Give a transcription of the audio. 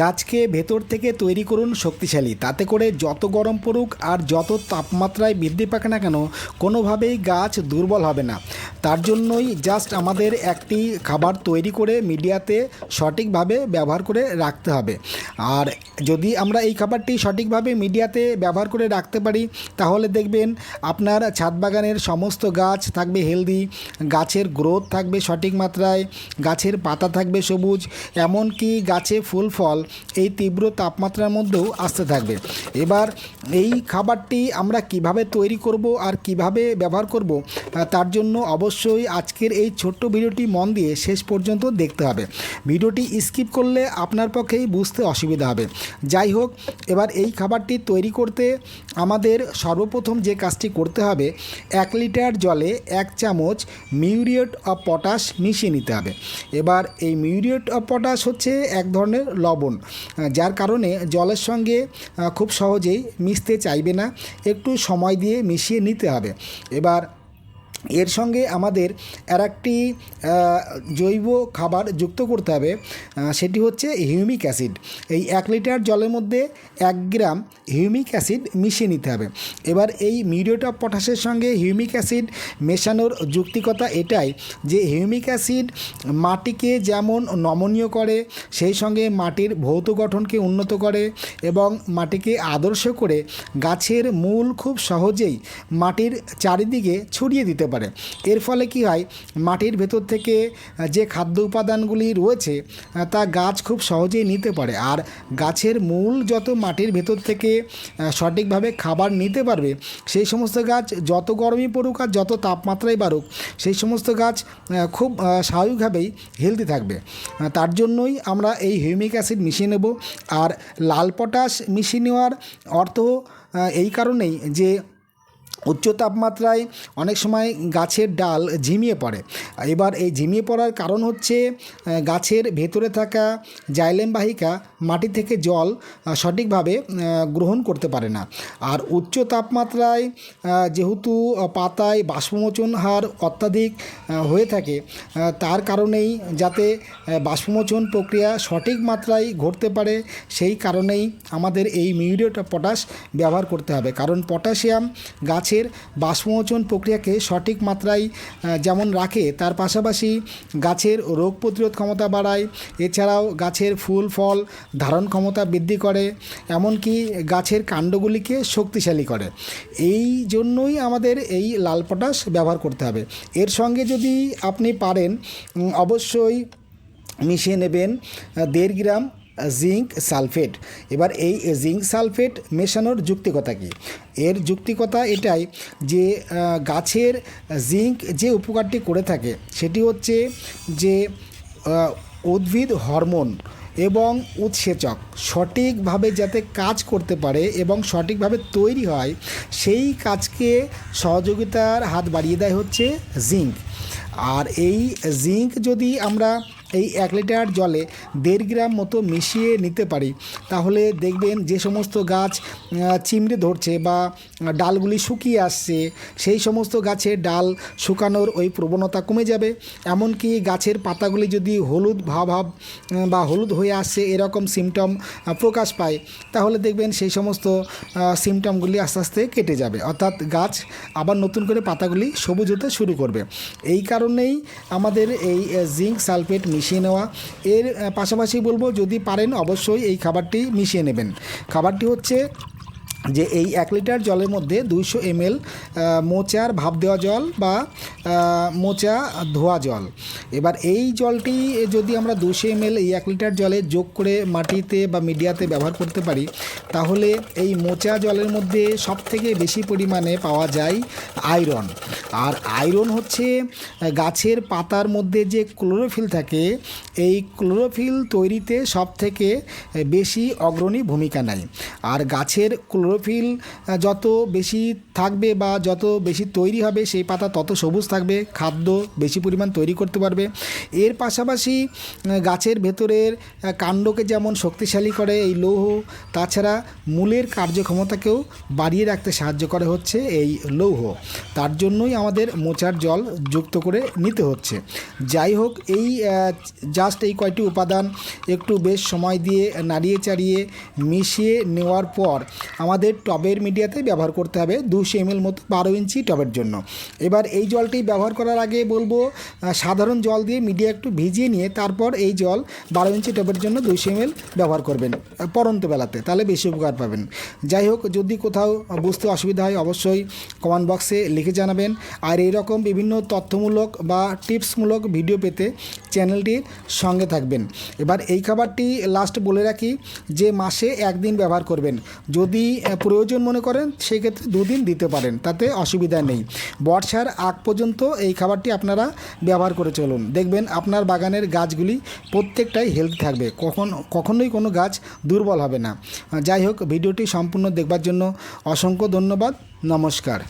গাছকে ভেতর থেকে তৈরি করুন শক্তিশালী। তাতে করে যত গরম পড়ুক আর যত তাপমাত্রায় বৃদ্ধি পাক না কেন, কোনোভাবেই গাছ দুর্বল হবে না। তার জন্যই জাস্ট আমাদের একটি খাবার তৈরি করে মিডিয়াতে সঠিকভাবে ব্যবহার করে রাখতে হবে। আর যদি আমরা এই খাবারটি সঠিকভাবে মিডিয়াতে ব্যবহার করে রাখতে পারি, তাহলে দেখবেন আপনার ছাদ বাগানের সমস্ত গাছ থাকবে হেলদি গাছের গ্রোথ থাকবে সঠিক মাত্রায়, গাছের পাতা থাকবে সবুজ, এমনকি গাছে ফুল ফল এই তীব্র তাপমাত্রার মধ্যেও আসতে থাকবে। এবার এই খাবারটি আমরা কীভাবে তৈরি করব আর কীভাবে ব্যবহার করব তার জন্য অবশ্যই আজকের এই ছোট্ট ভিডিওটি মন দিয়ে শেষ পর্যন্ত দেখতে হবে। ভিডিওটি স্কিপ করলে আপনার পক্ষেই বুঝতে অসুবিধা হবে। যাই হোক, এবার এই খাবারটি তৈরি করতে আমাদের সর্বপ্রথম যে কাজটি করতে হবে, এক লিটার জলে এক চামচ মিউরিয়েট অফ পটাশ মিশিয়ে নিতে হবে। এবার এই মিউরিয়েট অফ পটাশ হচ্ছে এক ধরনের লবণ। আহ, যার কারণে জলের সঙ্গে খুব সহজেই মিশতে চাইবে না। একটু সময় দিয়ে মিশিয়ে নিতে হবে। এবার এর সঙ্গে আমাদের আর একটি জৈব খাবার যুক্ত করতে হবে সেটি হচ্ছে হিউমিক অ্যাসিড। এই এক লিটার জলের মধ্যে এক গ্রাম হিউমিক অ্যাসিড মিশিয়ে নিতে হবে। এবার এই মিউরিয়েট অফ পটাশের সঙ্গে হিউমিক অ্যাসিড মেশানোর যুক্তিকতা এটাই যে হিউমিক অ্যাসিড মাটিকে যেমন নমনীয় করে, সেই সঙ্গে মাটির ভৌত গঠনকে উন্নত করে এবং মাটিকে আদর্শ করে গাছের মূল খুব সহজেই মাটির চারিদিকে ছড়িয়ে দিতে পারে। এর ফলে কি হয়, মাটির ভেতর থেকে যে খাদ্য উপাদানগুলি রয়েছে তা গাছ খুব সহজেই নিতে পারে। আর গাছের মূল যত মাটির ভেতর থেকে সঠিকভাবে খাবার নিতে পারবে, সেই সমস্ত গাছ যত গরমই পড়ুক আর যত তাপমাত্রাই বাড়ুক, সেই সমস্ত গাছ খুব স্বাভাবিকভাবেই হেলদি থাকবে। তার জন্যই আমরা এই হিউমিক অ্যাসিড মিশিয়ে নেব। আর লাল পটাশ মিশিয়ে নেওয়ার অর্থ এই কারণেই যে উচ্চ তাপমাত্রায় অনেক সময় গাছের ডাল ঝিমিয়ে পড়ে। এবার এই ঝিমিয়ে পড়ার কারণ হচ্ছে গাছের ভেতরে থাকা জাইলেম বাহিকা মাটি থেকে জল সঠিকভাবে গ্রহণ করতে পারে না। আর উচ্চ তাপমাত্রায় যেহেতু পাতায় বাষ্পমোচন হার অত্যাধিক হয়ে থাকে তার কারণেই যাতে বাষ্পমোচন প্রক্রিয়া সঠিক মাত্রায় ঘটতে পারে, সেই কারণেই আমাদের এই মিউরিয়েট পটাশ ব্যবহার করতে হবে। কারণ পটাশিয়াম গাছের বাষ্পমোচন প্রক্রিয়াকে সঠিক মাত্রায় যেমন রাখে, তার পাশাপাশি গাছের রোগ প্রতিরোধ ক্ষমতা বাড়ায়। এছাড়াও গাছের ফুল, ফল ধারণ ক্ষমতা বৃদ্ধি করে, এমনকি গাছের কাণ্ডগুলিকে শক্তিশালী করে। এই জন্যই আমাদের এই লাল পটাশ ব্যবহার করতে হবে। এর সঙ্গে যদি আপনি পারেন অবশ্যই মিশিয়ে নেবেন দেড় গ্রাম জিঙ্ক সালফেট। এবার এই জিঙ্ক সালফেট মেশানোর যুক্তিকতা কী? এর যুক্তিকতা এটাই যে গাছের জিঙ্ক যে উপকারটি করে থাকে, সেটি হচ্ছে যে উদ্ভিদ হরমোন এবং উৎসেচক সঠিকভাবে যাতে কাজ করতে পারে এবং সঠিকভাবে তৈরি হয়, সেই কাজকে সহযোগিতার হাত বাড়িয়ে দেয় হচ্ছে জিঙ্ক। আর এই জিঙ্ক যদি আমরা এই এক লিটার জলে দেড় গ্রাম মতো মিশিয়ে নিতে পারি। তাহলে দেখবেন যে সমস্ত গাছ চিমড়ে ধরছে বা ডালগুলি শুকিয়ে আসছে, সেই সমস্ত গাছের ডাল শুকানোর ওই প্রবণতা কমে যাবে। এমনকি গাছের পাতাগুলি যদি হলুদ ভাব ভাব বা হলুদ হয়ে আসছে, এরকম সিমটম প্রকাশ পায়। তাহলে দেখবেন সেই সমস্ত সিমটমগুলি আস্তে আস্তে কেটে যাবে। অর্থাৎ গাছ আবার নতুন করে পাতাগুলি সবুজ হতে শুরু করবে। এই কারণেই আমাদের এই জিঙ্ক সালফেট মিশিয়ে নেওয়া। এর পাশাপাশি বলব যদি পারেন অবশ্যই এই খাবারটি মিশিয়ে নেবেন। খাবারটি হচ্ছে যে এই এক লিটার জলের মধ্যে দুইশো এমএল মোচার ভাপ দেওয়া জল বা মোচা ধোয়া জল। এবার এই জলটি যদি আমরা দুশো এমএল এই এক লিটার জলে যোগ করে মাটিতে বা মিডিয়াতে ব্যবহার করতে পারি, তাহলে এই মোচা জলের মধ্যে সবথেকে বেশি পরিমাণে পাওয়া যায় আয়রন। আর আয়রন হচ্ছে গাছের পাতার মধ্যে যে ক্লোরোফিল থাকে, এই ক্লোরোফিল তৈরিতে সবথেকে বেশি অগ্রণী ভূমিকা নেয়। আর গাছের ক্লোরোফিল যত বেশি থাকবে বা যত বেশি তৈরি হবে সেই পাতা তত সবুজ থাকবে, খাদ্য বেশি পরিমাণ তৈরি করতে পারবে। এর পাশাপাশি গাছের ভেতরের কাণ্ডকে যেমন শক্তিশালী করে এই লৌহ, তাছাড়া মূলের কার্যক্ষমতাকেও বাড়িয়ে রাখতে সাহায্য করে হচ্ছে এই লৌহ। তার জন্যই আমাদের মোচার জল যুক্ত করে নিতে হচ্ছে। যাই হোক, এই জাস্ট এই কয়টি উপাদান একটু বেশ সময় দিয়ে নাড়িয়ে চাড়িয়ে মিশিয়ে নেওয়ার পর আমাদের টবের মিডিয়াতে ব্যবহার করতে হবে দুশো এমএল মতো বারো ইঞ্চি টবের জন্য। এবার এই জলটি ব্যবহার করার আগে বলব সাধারণ জল দিয়ে মিডিয়া একটু ভিজিয়ে নিয়ে তারপর এই জল বারো ইঞ্চি টবের জন্য দুইশো এমএল ব্যবহার করবেন পরন্ত বেলাতে, তাহলে বেশি উপকার পাবেন। যাই হোক, যদি কোথাও বুঝতে অসুবিধা হয় অবশ্যই কমেন্ট বক্সে লিখে জানাবেন। আর এই রকম বিভিন্ন তথ্যমূলক বা টিপসমূলক ভিডিও পেতে চ্যানেলটির সঙ্গে থাকবেন। এবার এই খাবারটি লাস্ট বলে রাখি যে মাসে একদিন ব্যবহার করবেন। যদি প্রয়োজন মনে করেন, সেক্ষেত্রে দুদিন দিতে পারেন, তাতে অসুবিধা নেই। বর্ষার আগ পর্যন্ত এই খাবারটি আপনারা ব্যবহার করে চলুন। দেখবেন আপনার বাগানের গাছগুলি প্রত্যেকটাই হেলদি থাকবে। কখন, কখনোই কোনো গাছ দুর্বল হবে না। যাই হোক, ভিডিওটি সম্পূর্ণ দেখবার জন্য অসংখ্য ধন্যবাদ। নমস্কার।